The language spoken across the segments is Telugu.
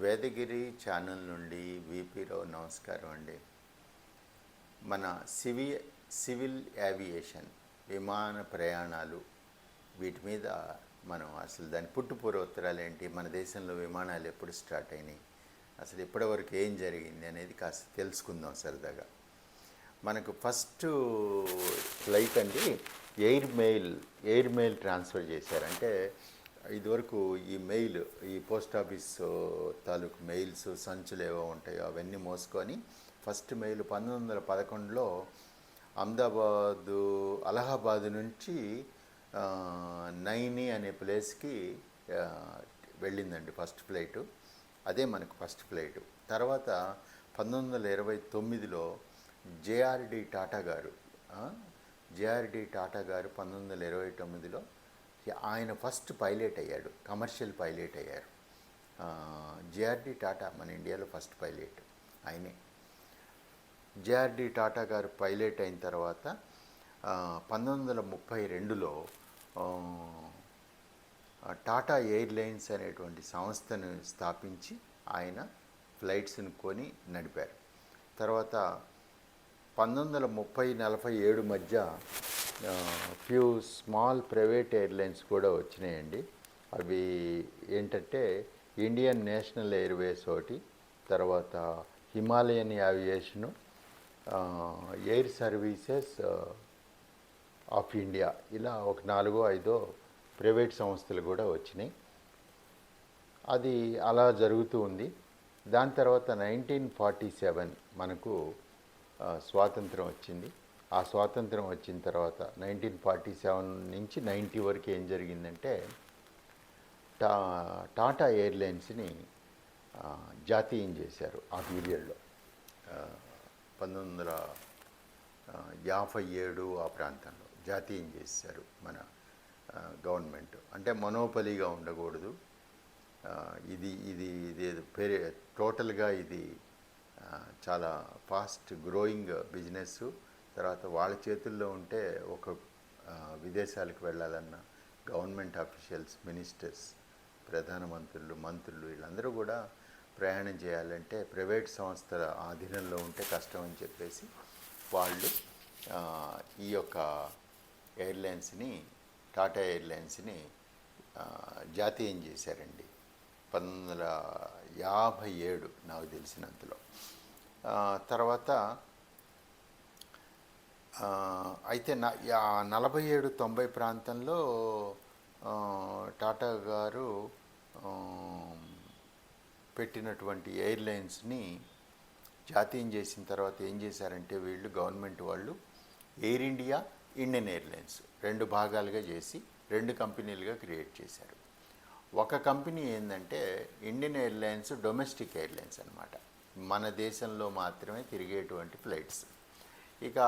వేదగిరి ఛానల్ నుండి విపిరావు నమస్కారం అండి. మన సివి సివిల్ యావియేషన్ విమాన ప్రయాణాలు వీటి మీద మనం అసలు దాని పుట్టుపూర్వోత్తరాలు ఏంటి? మన దేశంలో విమానాలు ఎప్పుడు స్టార్ట్ అయినాయి? అసలు ఇప్పటివరకు ఏం జరిగింది అనేది కాస్త తెలుసుకుందాం సరదాగా. మనకు ఫస్ట్ ఫ్లైట్ అండి air mail air mail transfer చేశారంటే ఇదివరకు ఈ మెయిల్ ఈ పోస్ట్ ఆఫీస్ తాలూకు మెయిల్స్ సంచులు ఏవో ఉంటాయో అవన్నీ మోసుకొని ఫస్ట్ మెయిల్ పంతొమ్మిది వందల పదకొండులో అహ్మదాబాదు అలహాబాద్ నుంచి నైని అనే ప్లేస్కి వెళ్ళిందండి ఫస్ట్ ఫ్లైట్. అదే మనకు ఫస్ట్ ఫ్లైట్. తర్వాత పంతొమ్మిది వందల ఇరవై తొమ్మిదిలో జేఆర్డి టాటా గారు జేఆర్డి టాటా గారు పంతొమ్మిది వందల ఇరవై తొమ్మిదిలో ఆయన ఫస్ట్ పైలట్ అయ్యాడు కమర్షియల్ పైలట్ అయ్యారు. జేఆర్డి టాటా మన ఇండియాలో ఫస్ట్ పైలట్ ఆయనే. జేఆర్డి టాటా గారు పైలట్ అయిన తర్వాత పంతొమ్మిది వందల ముప్పై రెండులో టాటా ఎయిర్లైన్స్ అనేటువంటి సంస్థను స్థాపించి ఆయన ఫ్లైట్స్ని కొని నడిపారు. తర్వాత పంతొమ్మిది వందల ముప్పై నలభై ఏడు మధ్య ఫ్యూ స్మాల్ ప్రైవేట్ ఎయిర్లైన్స్ కూడా వచ్చినాయండి. అవి ఏంటంటే ఇండియన్ నేషనల్ ఎయిర్వేస్ ఒకటి తర్వాత Himalayan aviation air services of India ఇలా ఒక నాలుగో ఐదో ప్రైవేట్ సంస్థలు కూడా వచ్చినాయి. అది అలా జరుగుతూ ఉంది. దాని తర్వాత నైన్టీన్ ఫార్టీ సెవెన్ మనకు స్వాతంత్రం వచ్చింది. ఆ స్వాతంత్రం వచ్చిన తర్వాత నైన్టీన్ ఫార్టీ సెవెన్ నుంచి నైంటీ వరకు ఏం జరిగిందంటే టా టాటా ఎయిర్లైన్స్ని జాతీయం చేశారు ఆ పీరియడ్లో. పంతొమ్మిది వందల యాభై ఏడు ఆ ప్రాంతంలో జాతీయం చేశారు మన గవర్నమెంట్. అంటే మనోపలిగా ఉండకూడదు. ఇది ఇది ఇది పేరే టోటల్గా ఇది చాలా ఫాస్ట్ గ్రోయింగ్ బిజినెస్ తర్వాత వాళ్ళ చేతుల్లో ఉంటే ఒక విదేశాలకు వెళ్ళాలన్న గవర్నమెంట్ అఫీషియల్స్ మినిస్టర్స్ ప్రధానమంత్రులు మంత్రులు వీళ్ళందరూ కూడా ప్రయాణం చేయాలంటే ప్రైవేట్ సంస్థల ఆధీనంలో ఉంటే కష్టం అని చెప్పేసి వాళ్ళు ఈ యొక్క ఎయిర్లైన్స్ని టాటా ఎయిర్లైన్స్ని జాతీయం చేశారండి. పంతొమ్మిది వందల యాభై ఏడు నాకు తెలిసినంతలో. తర్వాత అయితే నా నలభై ఏడు తొంభై ప్రాంతంలో టాటా గారు పెట్టినటువంటి ఎయిర్లైన్స్ని జాతీయం చేసిన తర్వాత ఏం చేశారంటే వీళ్ళు గవర్నమెంట్ వాళ్ళు ఎయిర్ ఇండియా ఇండియన్ ఎయిర్లైన్స్ రెండు భాగాలుగా చేసి రెండు కంపెనీలుగా క్రియేట్ చేశారు. ఒక కంపెనీ ఏంటంటే ఇండియన్ ఎయిర్లైన్స్ డొమెస్టిక్ ఎయిర్లైన్స్ అన్నమాట. మన దేశంలో మాత్రమే తిరిగేటువంటి ఫ్లైట్స్. ఇక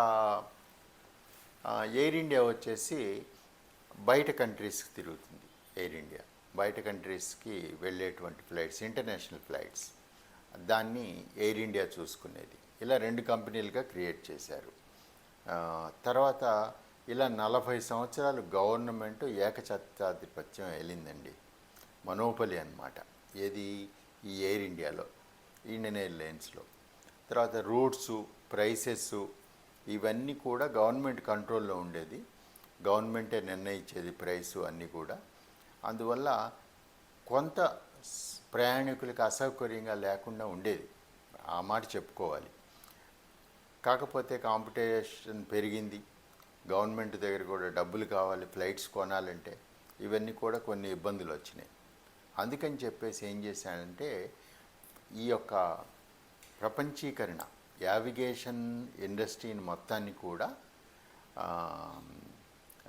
ఎయిర్ ఇండియా వచ్చేసి బయట కంట్రీస్కి తిరుగుతుంది ఎయిర్ ఇండియా. బయట కంట్రీస్కి వెళ్ళేటువంటి ఫ్లైట్స్ ఇంటర్నేషనల్ ఫ్లైట్స్. దాన్ని ఎయిర్ ఇండియా చూసుకునేది. ఇలా రెండు కంపెనీలుగా క్రియేట్ చేశారు. తర్వాత ఇలా నలభై సంవత్సరాలు గవర్నమెంట్ ఏకఛత్రాధిపత్యం వెళ్ళిందండి. మనోపలి అన్నమాట. ఏది? ఈ ఎయిర్ ఇండియాలో ఇండియన్ ఎయిర్లైన్స్లో. తర్వాత రూట్సు ప్రైసెస్ ఇవన్నీ కూడా గవర్నమెంట్ కంట్రోల్లో ఉండేది. గవర్నమెంటే నిర్ణయించేది ప్రైస్ అన్నీ కూడా. అందువల్ల కొంత ప్రయాణికులకు అసౌకర్యంగా లేకుండా ఉండేది. ఆ మాట చెప్పుకోవాలి. కాకపోతే కాంపిటీషన్ పెరిగింది. గవర్నమెంట్ దగ్గర కూడా డబ్బులు కావాలి ఫ్లైట్స్ కొనాలంటే ఇవన్నీ కూడా కొన్ని ఇబ్బందులు వచ్చినాయి. అందుకని చెప్పేసి ఏం చేశానంటే ఈ యొక్క ప్రపంచీకరణ యావిగేషన్ ఇండస్ట్రీని మొత్తాన్ని కూడా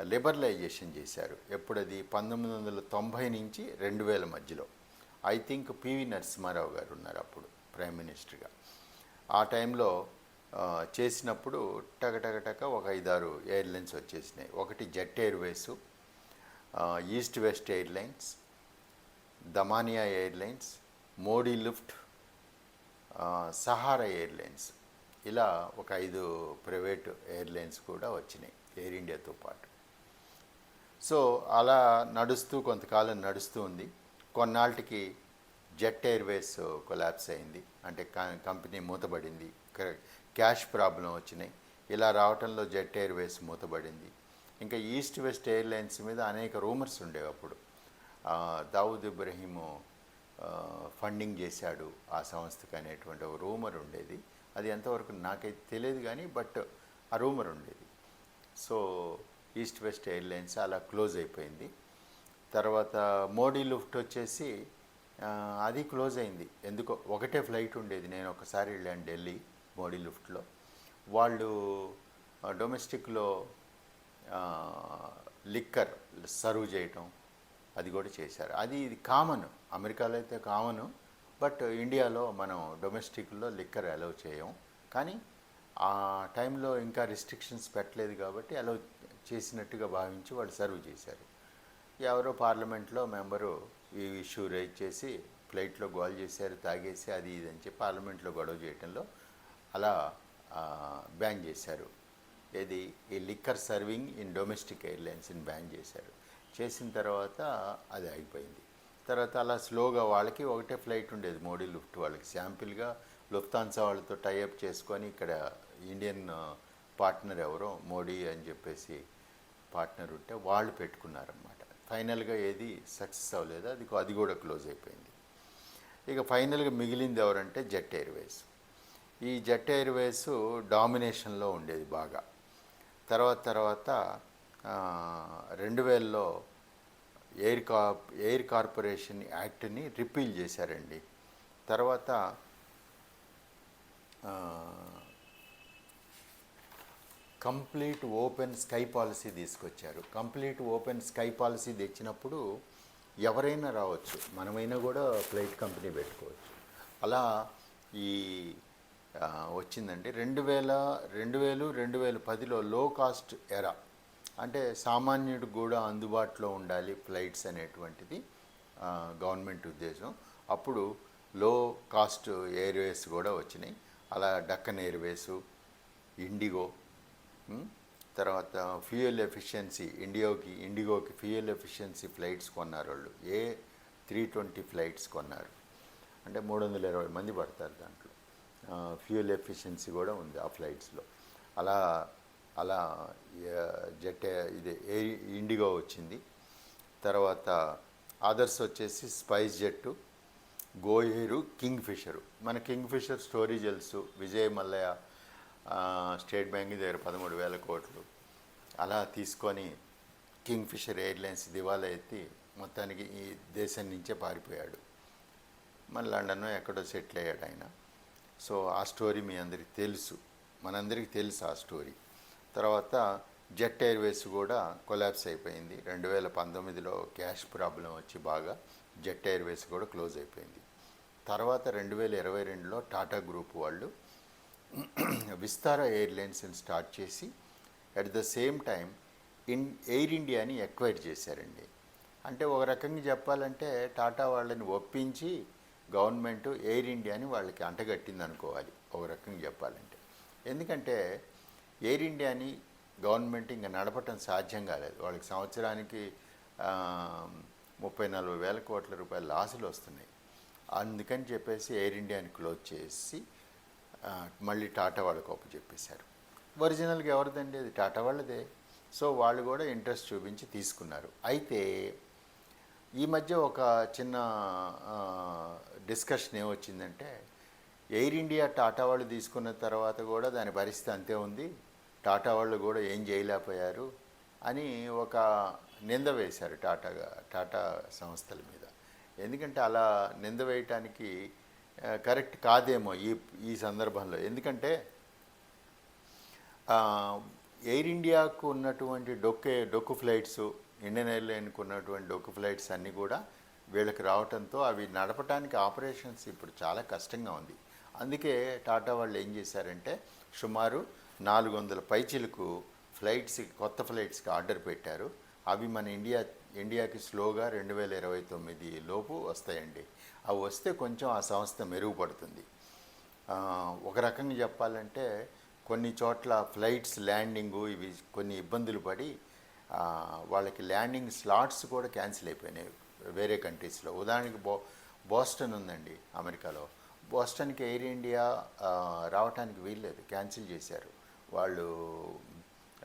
లిబరలైజేషన్ చేశారు. ఎప్పుడది? పంతొమ్మిది వందల తొంభై నుంచి రెండు వేల మధ్యలో. ఐ థింక్ పివి నరసింహారావు గారు ఉన్నారు అప్పుడు ప్రైమ్ మినిస్టర్గా ఆ టైంలో చేసినప్పుడు టక ఒక ఐదారు ఎయిర్లైన్స్ వచ్చేసినాయి. ఒకటి Jet Airways East West Airlines Damania airlines Modi lift Sahara airlines. ఇలా ఒక ఐదు ప్రైవేట్ ఎయిర్లైన్స్ కూడా వచ్చినాయి ఎయిర్ ఇండియాతో పాటు. సో అలా నడుస్తూ కొంతకాలం నడుస్తూ ఉంది. కొన్నాళ్ళకి జెట్ ఎయిర్వేస్ కొలాప్స్ అయింది. అంటే క- కంపెనీ మూతబడింది. క్యాష్ ప్రాబ్లం వచ్చినాయి. ఇలా రావటంలో జెట్ ఎయిర్వేస్ మూతబడింది. ఇంకా ఈస్ట్ వెస్ట్ ఎయిర్లైన్స్ మీద అనేక రూమర్స్ ఉండేవి అప్పుడు. దావుద్ ఇబ్రహీము ఫండింగ్ చేశాడు ఆ సంస్థకి అనేటువంటి ఒక రూమర్ ఉండేది. అది ఎంతవరకు నాకైతే తెలియదు కానీ బట్ ఆ రూమర్ ఉండేది. సో ఈస్ట్ వెస్ట్ ఎయిర్లైన్స్ అలా క్లోజ్ అయిపోయింది. తర్వాత మోడీ లిఫ్ట్ వచ్చేసి అది క్లోజ్ అయింది. ఎందుకో ఒకటే ఫ్లైట్ ఉండేది. నేను ఒకసారి వెళ్ళాను ఢిల్లీ మోడీ లిఫ్ట్లో. వాళ్ళు డొమెస్టిక్లో లిక్కర్ సర్వ్ చేయటం అది కూడా చేశారు. అది ఇది కామన్. అమెరికాలో అయితే కామను. బట్ ఇండియాలో మనం డొమెస్టిక్లో లిక్కర్ అలౌ చేయం. కానీ ఆ టైంలో ఇంకా రిస్ట్రిక్షన్స్ పెట్టలేదు కాబట్టి అలౌ చేసినట్టుగా భావించి వాళ్ళు సర్వ్ చేశారు. ఎవరో పార్లమెంట్లో మెంబరు ఈ ఇష్యూ రైజ్ చేసి ఫ్లైట్లో గోల్ చేశారు తాగేసి అది ఇది అని చెప్పి పార్లమెంట్లో గొడవ చేయడంలో అలా బ్యాన్ చేశారు. ఏది? ఈ లిక్కర్ సర్వింగ్ ఇన్ డొమెస్టిక్ ఎయిర్లైన్స్ని బ్యాన్ చేశారు. చేసిన తర్వాత అది అయిపోయింది తర్వాత అలా స్లోగా వాళ్ళకి ఒకటే ఫ్లైట్ ఉండేది మోడీ లుఫ్ట్ వాళ్ళకి. శాంపిల్గా లుఫ్తాన్సా వాళ్ళతో టైఅప్ చేసుకొని ఇక్కడ ఇండియన్ పార్ట్నర్ ఎవరో మోడీ అని చెప్పేసి పార్ట్నర్ ఉంటే వాళ్ళు పెట్టుకున్నారన్నమాట. ఫైనల్గా ఏది సక్సెస్ అవ్వలేదు? అది అది కూడా క్లోజ్ అయిపోయింది. ఇక ఫైనల్గా మిగిలింది ఎవరంటే జెట్ ఎయిర్వేస్. ఈ జెట్ ఎయిర్వేస్ డామినేషన్లో ఉండేది బాగా. తర్వాత తర్వాత రెండు వేలలో ఎయిర్ కా ఎయిర్ కార్పొరేషన్ యాక్ట్ని రిపీల్ చేశారండి. తర్వాత కంప్లీట్ ఓపెన్ స్కై పాలసీ తీసుకొచ్చారు. కంప్లీట్ ఓపెన్ స్కై పాలసీ తెచ్చినప్పుడు ఎవరైనా రావచ్చు. మనమైనా కూడా ఫ్లైట్ కంపెనీ పెట్టుకోవచ్చు. అలా ఈ వచ్చిందండి. రెండు వేల రెండు వేలు రెండు వేల పదిలో లో కాస్ట్ ఎరా అంటే సామాన్యుడికి కూడా అందుబాటులో ఉండాలి ఫ్లైట్స్ అనేటువంటిది గవర్నమెంట్ ఉద్దేశం. అప్పుడు లో కాస్ట్ ఎయిర్వేస్ కూడా వచ్చినాయి. అలా డక్కన్ ఎయిర్వేస్ ఇండిగో తర్వాత ఫ్యూయల్ ఎఫిషియన్సీ ఇండియోకి ఇండిగోకి ఫ్యూయల్ ఎఫిషియన్సీ ఫ్లైట్స్ కొన్నారు వాళ్ళు. ఏ త్రీ ట్వంటీ ఫ్లైట్స్ కొన్నారు. అంటే మూడు వందల ఇరవై మంది పడతారు దాంట్లో. ఫ్యూయల్ ఎఫిషియన్సీ కూడా ఉంది ఆ ఫ్లైట్స్లో అలా అలా జెట్ ఇది ఏ ఇండిగో వచ్చింది. తర్వాత అదర్స్ వచ్చేసి స్పైస్ జెట్టు గోయేరు కింగ్ ఫిషరు. మన కింగ్ ఫిషర్ స్టోరీ తెలుసు. విజయ్ మల్లయ్య స్టేట్ బ్యాంక్ దగ్గర పదమూడు వేల కోట్లు. అలా తీసుకొని కింగ్ ఫిషర్ ఎయిర్లైన్స్ దివాలా ఎత్తి మొత్తానికి ఈ దేశం నుంచే పారిపోయాడు. మన లండన్ ఎక్కడో సెటిల్ అయ్యాడు ఆయన. సో ఆ స్టోరీ మీ అందరికి తెలుసు. మనందరికీ తెలుసు ఆ స్టోరీ. తర్వాత జెట్ ఎయిర్వేస్ కూడా కొలాప్స్ అయిపోయింది. రెండు వేల పంతొమ్మిదిలో క్యాష్ ప్రాబ్లం వచ్చి బాగా జెట్ ఎయిర్వేస్ కూడా క్లోజ్ అయిపోయింది. తర్వాత రెండు వేల ఇరవై రెండులో టాటా గ్రూప్ వాళ్ళు విస్తారా ఎయిర్లైన్స్ని స్టార్ట్ చేసి at the same time in air ఇండియాని ఎక్వైర్ చేశారండి. అంటే ఒక రకంగా చెప్పాలంటే టాటా వాళ్ళని ఒప్పించి గవర్నమెంట్ ఎయిర్ ఇండియాని వాళ్ళకి అంటగట్టింది అనుకోవాలి ఒక రకంగా చెప్పాలంటే. ఎందుకంటే ఎయిర్ ఇండియాని గవర్నమెంట్ ఇంకా నడపటం సాధ్యం కాలేదు. వాళ్ళకి సంవత్సరానికి ముప్పై నలభై వేల కోట్ల రూపాయల లాసులు వస్తున్నాయి. అందుకని చెప్పేసి ఎయిర్ ఇండియాని క్లోజ్ చేసి మళ్ళీ టాటా వాళ్ళకి అప్పు చెప్పేశారు. ఒరిజినల్గా ఎవరిదండి? అది టాటా వాళ్ళదే. సో వాళ్ళు కూడా ఇంట్రెస్ట్ చూపించి తీసుకున్నారు. అయితే ఈ మధ్య ఒక చిన్న డిస్కషన్ ఏమొచ్చిందంటే ఎయిర్ ఇండియా టాటా వాళ్ళు తీసుకున్న తర్వాత కూడా దాని పరిస్థితి అంతే ఉంది. టాటా వాళ్ళు కూడా ఏం చేయలేకపోయారు అని ఒక నింద వేశారు టాటా టాటా సంస్థల మీద. ఎందుకంటే అలా నింద వేయటానికి కరెక్ట్ కాదేమో ఈ ఈ సందర్భంలో. ఎందుకంటే ఎయిర్ ఇండియాకు ఉన్నటువంటి డొక్కే డొక్కు ఫ్లైట్స్ ఇండియన్ ఎయిర్లైన్కు ఉన్నటువంటి డొక్కు ఫ్లైట్స్ అన్నీ కూడా వీళ్ళకి రావడంతో అవి నడపడానికి ఆపరేషన్స్ ఇప్పుడు చాలా కష్టంగా ఉంది. అందుకే టాటా వాళ్ళు ఏం చేశారంటే సుమారు నాలుగు వందల పైచీలకు ఫ్లైట్స్ కొత్త ఫ్లైట్స్కి ఆర్డర్ పెట్టారు. అవి మన ఇండియా ఇండియాకి స్లోగా రెండు వేల ఇరవై తొమ్మిది లోపు వస్తాయండి. అవి వస్తే కొంచెం ఆ సంస్థ మెరుగుపడుతుంది. ఒక రకంగా చెప్పాలంటే కొన్ని చోట్ల ఫ్లైట్స్ ల్యాండింగు ఇవి కొన్ని ఇబ్బందులు పడి వాళ్ళకి ల్యాండింగ్ స్లాట్స్ కూడా క్యాన్సిల్ అయిపోయినాయి వేరే కంట్రీస్లో. ఉదాహరణకి బో బోస్టన్ ఉందండి అమెరికాలో. బోస్టన్కి ఎయిర్ ఇండియా ఆ, రావటానికి వీల్లేదు క్యాన్సిల్ చేశారు. వాళ్ళు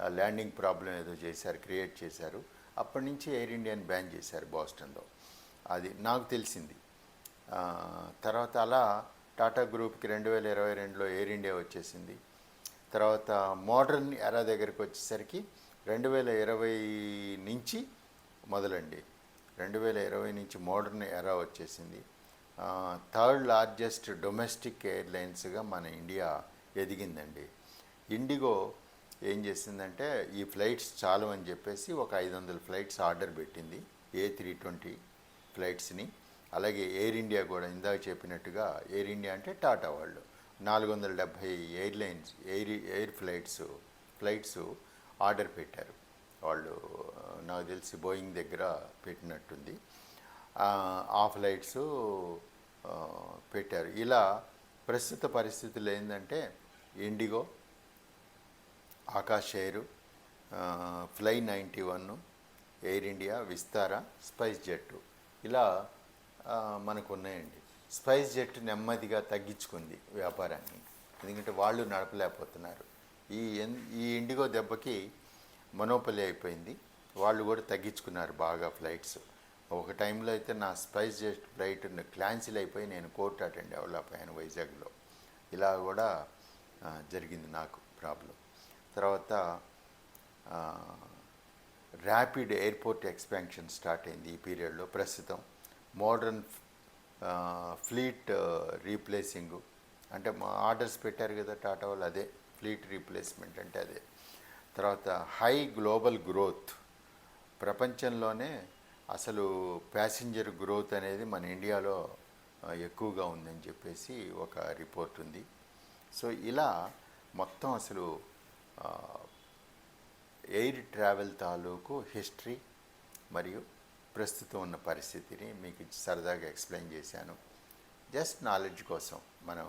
ల్యాండింగ్ ప్రాబ్లం ఏదో చేశారు క్రియేట్ చేశారు. అప్పటి నుంచి ఎయిర్ ఇండియాని బ్యాన్ చేశారు బాస్టన్లో. అది నాకు తెలిసింది. తర్వాత అలా టాటా గ్రూప్కి రెండు వేల ఇరవై రెండులో ఎయిర్ ఇండియా వచ్చేసింది. తర్వాత మోడర్న్ ఎరా దగ్గరికి వచ్చేసరికి రెండు వేల ఇరవై నుంచి మొదలండి. రెండు వేల ఇరవై నుంచి మోడర్న్ ఎరా వచ్చేసింది. థర్డ్ లార్జెస్ట్ డొమెస్టిక్ ఎయిర్లైన్స్గా మన ఇండియా ఎదిగిందండి. ఇండిగో ఏం చేసిందంటే ఈ ఫ్లైట్స్ చాలు అని చెప్పేసి ఒక ఐదు వందల ఫ్లైట్స్ ఆర్డర్ పెట్టింది ఏ త్రీ ట్వంటీ ఫ్లైట్స్ని. అలాగే ఎయిర్ ఇండియా కూడా ఇందాక చెప్పినట్టుగా ఎయిర్ ఇండియా అంటే టాటా వాళ్ళు. నాలుగు వందల డెబ్భై airlines air air flights flights order పెట్టారు. వాళ్ళు నాకు తెలిసి బోయింగ్ దగ్గర పెట్టినట్టుంది. ఆ, ఫ్లైట్స్ పెట్టారు. ఇలా ప్రస్తుత పరిస్థితులు ఏంటంటే IndiGo Akash air fly ninety one Air India Vistara spice jet ఇలా మనకు ఉన్నాయండి స్పైస్ జెట్ నెమ్మదిగా తగ్గించుకుంది వ్యాపారాన్ని. ఎందుకంటే వాళ్ళు నడపలేకపోతున్నారు. ఈ ఎన్- ఈ ఇండిగో దెబ్బకి మనోపలి అయిపోయింది. వాళ్ళు కూడా తగ్గించుకున్నారు బాగా ఫ్లైట్స్. ఒక టైంలో అయితే నా స్పైస్ జెట్ ఫ్లైట్ క్యాన్సిల్ అయిపోయి నేను కోర్టు అటెండ్ అవ్వలేకపోయాను వైజాగ్లో. ఇలా కూడా జరిగింది నాకు ప్రాబ్లం. తర్వాత ర్యాపిడ్ ఎయిర్పోర్ట్ ఎక్స్పాన్షన్ స్టార్ట్ అయింది ఈ పీరియడ్లో ప్రస్తుతం మోడర్న్ ఫ్లీట్ రీప్లేసింగ్ అంటే మా ఆర్డర్స్ పెట్టారు కదా టాటా వాళ్ళు అదే ఫ్లీట్ రీప్లేస్మెంట్ అంటే అదే. తర్వాత హై గ్లోబల్ గ్రోత్ ప్రపంచంలోనే అసలు ప్యాసింజర్ గ్రోత్ అనేది మన ఇండియాలో ఎక్కువగా ఉందని చెప్పేసి ఒక రిపోర్ట్ ఉంది. సో ఇలా మొత్తం అసలు ఎయిర్ ట్రావెల్ తాలూకు హిస్టరీ మరియు ప్రస్తుతం ఉన్న పరిస్థితిని మీకు సరదాగా ఎక్స్ప్లెయిన్ చేశాను. జస్ట్ నాలెడ్జ్ కోసం మనం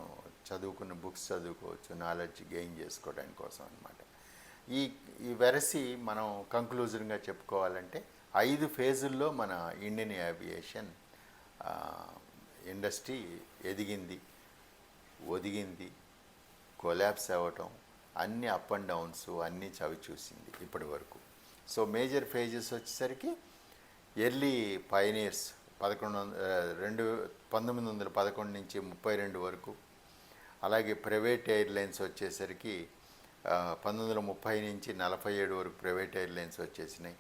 చదువుకున్న బుక్స్ చదువుకోవచ్చు నాలెడ్జ్ గెయిన్ చేసుకోవడానికి కోసం అనమాట ఈ ఈ వెరసి మనం కంక్లూజన్గా చెప్పుకోవాలంటే ఐదు ఫేజుల్లో మన ఇండియన్ ఏవియేషన్ ఇండస్ట్రీ ఎదిగింది ఒదిగింది కొలాబ్స్ అవ్వటం అన్ని అప్ అండ్ డౌన్స్ అన్నీ చవి చూసింది ఇప్పటి వరకు. సో మేజర్ ఫేజెస్ వచ్చేసరికి ఎర్లీ పైనీర్స్ పదకొండు వంద రెండు పంతొమ్మిది వందల పదకొండు నుంచి ముప్పై రెండు వరకు. అలాగే ప్రైవేట్ ఎయిర్లైన్స్ వచ్చేసరికి పంతొమ్మిది వందల ముప్పై నుంచి నలభై ఏడు వరకు ప్రైవేట్ ఎయిర్లైన్స్ వచ్చేసినాయి.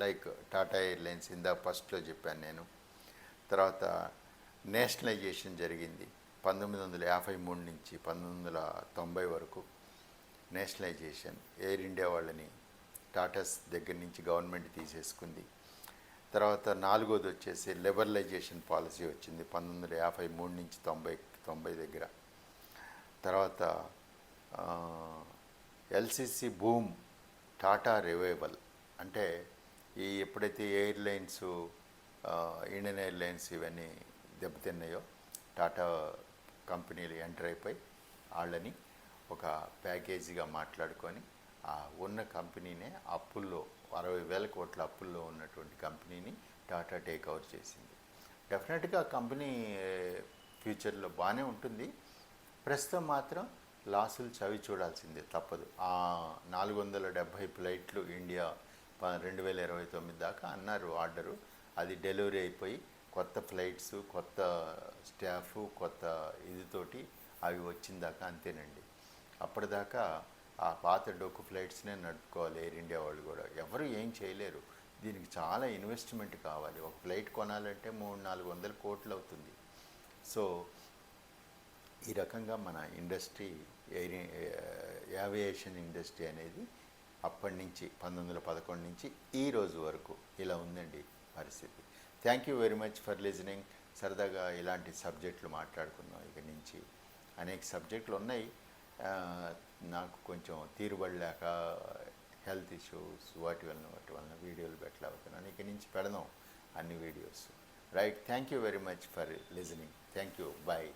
లైక్ టాటా ఎయిర్లైన్స్ ఇందా ఫస్ట్లో చెప్పాను నేను. తర్వాత నేషనలైజేషన్ జరిగింది పంతొమ్మిది వందల యాభై మూడు నుంచి పంతొమ్మిది వందల తొంభై వరకు. నేషనలైజేషన్ ఎయిర్ ఇండియా వాళ్ళని టాటాస్ దగ్గర నుంచి గవర్నమెంట్ తీసేసుకుంది. తర్వాత నాలుగోది వచ్చేసి లిబరలైజేషన్ పాలసీ వచ్చింది పంతొమ్మిది వందల యాభై మూడు నుంచి తొంభై తొంభై దగ్గర. తర్వాత ఎల్సిసి బూమ్ టాటా రివైవల్ అంటే ఈ ఎప్పుడైతే ఎయిర్లైన్స్ ఇండియన్ ఎయిర్లైన్స్ ఇవన్నీ దెబ్బతిన్నాయో టాటా కంపెనీలు ఎంటర్ అయిపోయి వాళ్ళని ఒక ప్యాకేజీగా మాట్లాడుకొని ఆ ఉన్న కంపెనీనే అప్పుల్లో అరవై వేల కోట్ల అప్పుల్లో ఉన్నటువంటి కంపెనీని టాటా టేక్ ఓవర్ చేసింది. డెఫినెట్గా కంపెనీ ఫ్యూచర్లో బాగానే ఉంటుంది. ప్రస్తుతం మాత్రం లాసులు చవి చూడాల్సిందే తప్పదు. ఆ నాలుగు వందల డెబ్భై ఫ్లైట్లు ఇండియా ప- రెండు వేల ఇరవై తొమ్మిది దాకా అన్నారు ఆర్డరు. అది డెలివరీ అయిపోయి కొత్త ఫ్లైట్స్ కొత్త స్టాఫ్ కొత్త ఇదితోటి అవి వచ్చిందాకా అంతేనండి. అప్పటిదాకా ఆ పాత డొక్కు ఫ్లైట్స్నే నడుపుకోవాలి ఎయిర్ ఇండియా వాళ్ళు కూడా. ఎవరు ఏం చేయలేరు. దీనికి చాలా ఇన్వెస్ట్మెంట్ కావాలి. ఒక ఫ్లైట్ కొనాలంటే మూడు నాలుగు వందల కోట్లు అవుతుంది. సో ఈ రకంగా మన ఇండస్ట్రీ ఎయిర్ ఏవియేషన్ ఇండస్ట్రీ అనేది అప్పటి నుంచి పంతొమ్మిది వందల పదకొండు నుంచి ఈ రోజు వరకు ఇలా ఉందండి పరిస్థితి. Thank you very much for listening సరదాగా ఇలాంటి సబ్జెక్టులు మాట్లాడుకుందాం ఇక నుంచి. అనేక సబ్జెక్టులు ఉన్నాయి. నాకు కొంచెం తీరుబడలేక హెల్త్ ఇష్యూస్ వాటి వలన వాటి వలన వీడియోలు పెట్టలేకపోతున్నాను. ఇక నుంచి పెడదాం అన్ని videos. Right thank you very much for listening. Thank you bye.